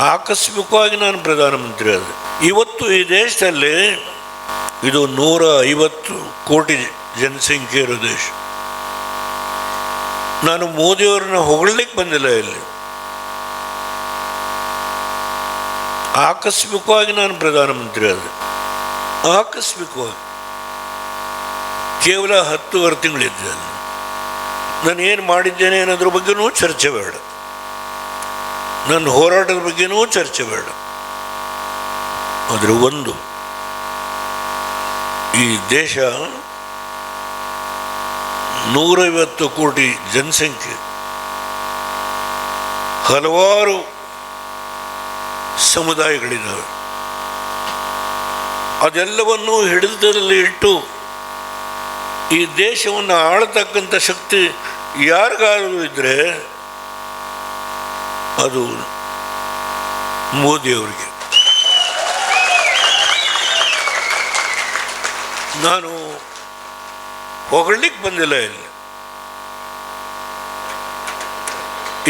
ಆಕಸ್ಮಿಕವಾಗಿ ನಾನು ಪ್ರಧಾನಮಂತ್ರಿ ಆದ. ಇವತ್ತು ಈ ದೇಶದಲ್ಲಿ ಇದು ನೂರ ಐವತ್ತು ಕೋಟಿ ಜನಸಂಖ್ಯೆ ಇರೋ ದೇಶ. ನಾನು ಮೋದಿಯವ್ರನ್ನ ಹೊಗಳಲಿಕ್ಕೆ ಬಂದಿಲ್ಲ ಇಲ್ಲಿ. ಆಕಸ್ಮಿಕವಾಗಿ ನಾನು ಪ್ರಧಾನಮಂತ್ರಿ ಆದ. ಆಕಸ್ಮಿಕವಾಗಿ. ಕೇವಲ ಹತ್ತುವರೆ ತಿಂಗಳಿದ್ದೆ ಅಲ್ಲಿ. ನಾನು ಏನು ಮಾಡಿದ್ದೇನೆ ಅನ್ನೋದ್ರ ಬಗ್ಗೆನೂ ಚರ್ಚೆ ಬೇಡ. ನನ್ನ ಹೋರಾಟದ ಬಗ್ಗೆನೂ ಚರ್ಚೆ ಬೇಡ. ಆದರೆ ಒಂದು, ಈ ದೇಶ ನೂರೈವತ್ತು ಕೋಟಿ ಜನಸಂಖ್ಯೆ, ಹಲವಾರು ಸಮುದಾಯಗಳಿದ್ದಾವೆ. ಅದೆಲ್ಲವನ್ನೂ ಹಿಡಿತದಲ್ಲಿ ಇಟ್ಟು ಈ ದೇಶವನ್ನು ಆಳತಕ್ಕಂಥ ಶಕ್ತಿ ಯಾರಿಗಾದರೂ ಇದ್ದರೆ ಅದು ಮೋದಿಯವರಿಗೆ. ನಾನು ಹೊಗಳಲಿಕ್ಕೆ ಬಂದಿಲ್ಲ ಇಲ್ಲಿ.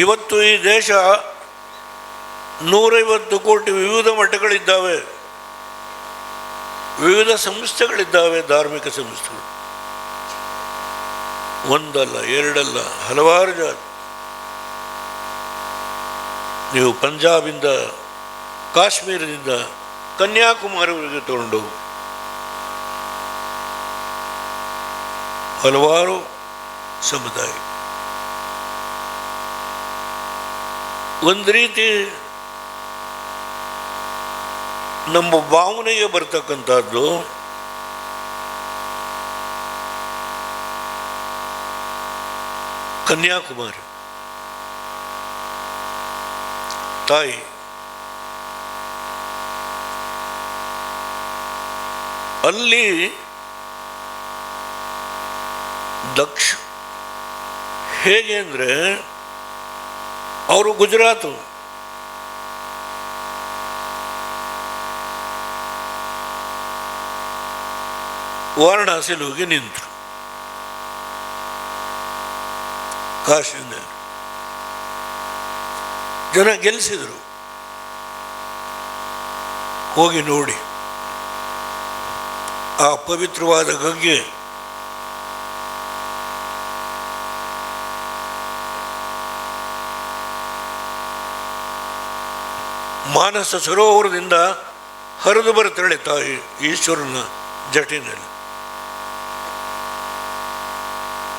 ಇವತ್ತು ಈ ದೇಶ ನೂರೈವತ್ತು ಕೋಟಿ ವಿವಿಧ ಮಠಗಳಿದ್ದಾವೆ. ವಿವಿಧ ಸಂಸ್ಥೆಗಳಿದ್ದಾವೆ, ಧಾರ್ಮಿಕ ಸಂಸ್ಥೆಗಳು. ಒಂದಲ್ಲ, ಎರಡಲ್ಲ, ಹಲವಾರು ಜಾತಿ. ನೀವು ಪಂಜಾಬಿಂದ ಕಾಶ್ಮೀರದಿಂದ ಕನ್ಯಾಕುಮಾರಿವರೆಗೆ ತಗೊಂಡು. ಹಲವಾರು ಸಮುದಾಯ ಒಂದು ರೀತಿ ನಮ್ಮ ಭಾವನೆಗೆ ಬರ್ತಕ್ಕಂಥದ್ದು ಕನ್ಯಾಕುಮಾರಿ ತಾಯಿ ಅಲ್ಲಿ ದಕ್ಷ ಹೇಗೆ ಅಂದರೆ ಅವರು ಗುಜರಾತು ವಾರಣಾಸಿಲಿ ಹೋಗಿ ನಿಂತರು ಕಾಶಿಯಿಂದ ಜನ ಗೆಲ್ಲಿಸಿದರು ಹೋಗಿ ನೋಡಿ. ಆ ಪವಿತ್ರವಾದ ಗಂಗೆ ಮಾನಸ ಸರೋವರದಿಂದ ಹರಿದು ಬರುತ್ತಾಳೆ ತಾಯಿ ಈಶ್ವರನ ಜಟಿನಲ್ಲಿ.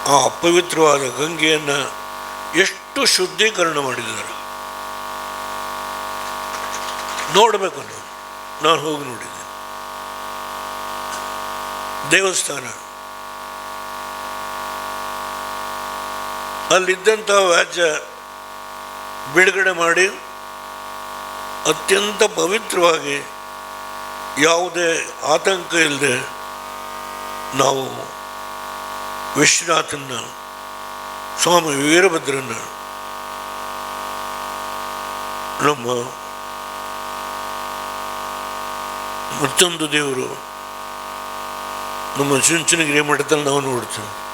ಆ ಅಪವಿತ್ರವಾದ ಗಂಗೆಯನ್ನು ಎಷ್ಟು ಶುದ್ಧೀಕರಣ ಮಾಡಿದ್ದಾರೆ. ನೋಡಬೇಕು ನೀವು ನಾನು ಹೋಗಿ ನೋಡಿದ್ದೆ ದೇವಸ್ಥಾನ. ಅಲ್ಲಿದ್ದಂಥ ವ್ಯಾಜ್ಯ ಬಿಡುಗಡೆ ಮಾಡಿ ಅತ್ಯಂತ ಪವಿತ್ರವಾಗಿ ಯಾವುದೇ ಆತಂಕ ಇಲ್ಲದೆ ನಾವು ವಿಶ್ವನಾಥನ, ಸ್ವಾಮಿ ವೀರಭದ್ರನ ನಮ್ಮ ಮತ್ತೊಂದು ದೇವರು. ನಮ್ಮ ಚುಂಚನಗಿರಿ ಮಠದಲ್ಲಿ ನಾವು ನೋಡ್ತೇವೆ.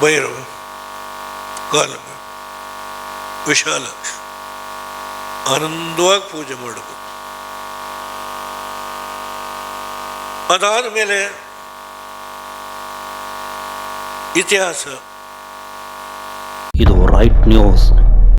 ಭೈರವ ಕಾಲ ವಿಶಾಲಕ್ಷ ಆನಂದವಾಗಿ ಪೂಜೆ ಮಾಡಬೇಕು. ಅದಾದ ಮೇಲೆ ಇತಿಹಾಸ. ಇದು ರೈಟ್ ನ್ಯೂಸ್